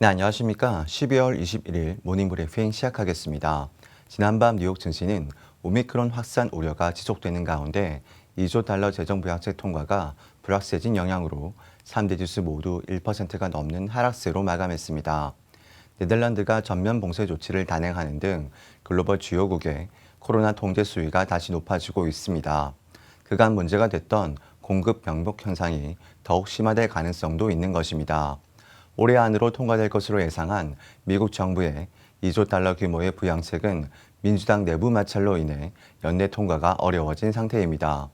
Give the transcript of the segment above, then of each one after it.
네, 안녕하십니까. 12월 21일 모닝 브리핑 시작하겠습니다. 지난밤 뉴욕 증시는 오미크론 확산 우려가 지속되는 가운데 2조 달러 재정 부양책 통과가 불확실해진 영향으로 3대 지수 모두 1%가 넘는 하락세로 마감했습니다. 네덜란드가 전면 봉쇄 조치를 단행하는 등 글로벌 주요국의 코로나 통제 수위가 다시 높아지고 있습니다. 그간 문제가 됐던 공급 병목 현상이 더욱 심화될 가능성도 있는 것입니다. 올해 안으로 통과될 것으로 예상한 미국 정부의 2조 달러 규모의 부양책은 민주당 내부 마찰로 인해 연내 통과가 어려워진 상태입니다.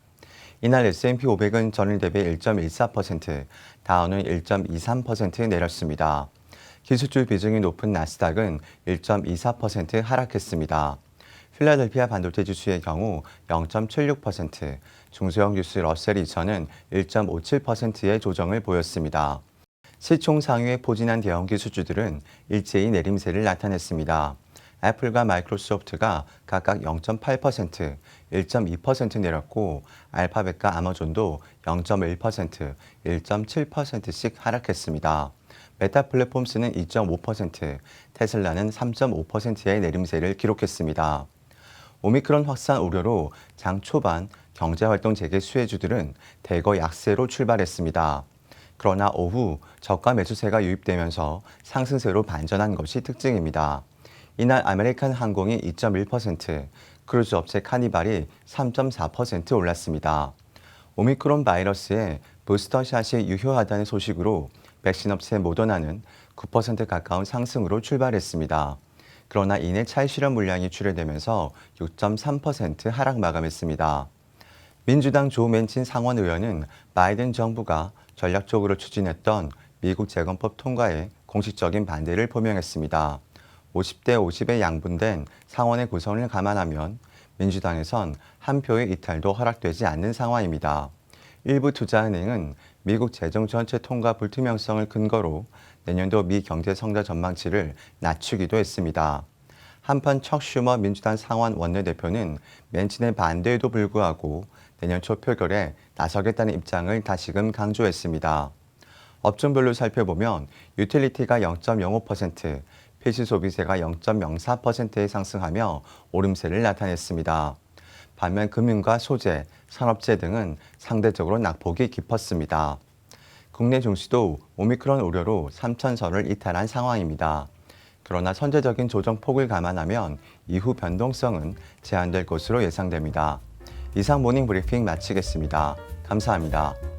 이날 S&P 500은 전일 대비 1.14%, 다우는 1.23% 내렸습니다. 기술주 비중이 높은 나스닥은 1.24% 하락했습니다. 필라델피아 반도체 지수의 경우 0.76%, 중소형 지수 러셀 2000은 1.57%의 조정을 보였습니다. 시총 상위에 포진한 대형 기술주들은 일제히 내림세를 나타냈습니다. 애플과 마이크로소프트가 각각 0.8%, 1.2% 내렸고 알파벳과 아마존도 0.1%, 1.7%씩 하락했습니다. 메타 플랫폼스는 2.5%, 테슬라는 3.5%의 내림세를 기록했습니다. 오미크론 확산 우려로 장 초반 경제활동 재개 수혜주들은 대거 약세로 출발했습니다. 그러나 오후 저가 매수세가 유입되면서 상승세로 반전한 것이 특징입니다. 이날 아메리칸 항공이 2.1%, 크루즈 업체 카니발이 3.4% 올랐습니다. 오미크론 바이러스의 부스터샷이 유효하다는 소식으로 백신 업체 모더나는 9% 가까운 상승으로 출발했습니다. 그러나 이내 차이 실험 물량이 출회되면서 6.3% 하락 마감했습니다. 민주당 조 맨친 상원 의원은 바이든 정부가 전략적으로 추진했던 미국 재건법 통과에 공식적인 반대를 표명했습니다. 50대 50의 양분된 상원의 구성을 감안하면 민주당에선 한 표의 이탈도 허락되지 않는 상황입니다. 일부 투자은행은 미국 재정 전체 통과 불투명성을 근거로 내년도 미 경제 성장 전망치를 낮추기도 했습니다. 한편 척 슈머 민주당 상원 원내대표는 맨친의 반대에도 불구하고 내년 초 표결에 나서겠다는 입장을 다시금 강조했습니다. 업종별로 살펴보면 유틸리티가 0.05%, 필수 소비세가 0.04%에 상승하며 오름세를 나타냈습니다. 반면 금융과 소재, 산업재 등은 상대적으로 낙폭이 깊었습니다. 국내 증시도 오미크론 우려로 3천선을 이탈한 상황입니다. 그러나 선제적인 조정 폭을 감안하면 이후 변동성은 제한될 것으로 예상됩니다. 이상 모닝 브리핑 마치겠습니다. 감사합니다.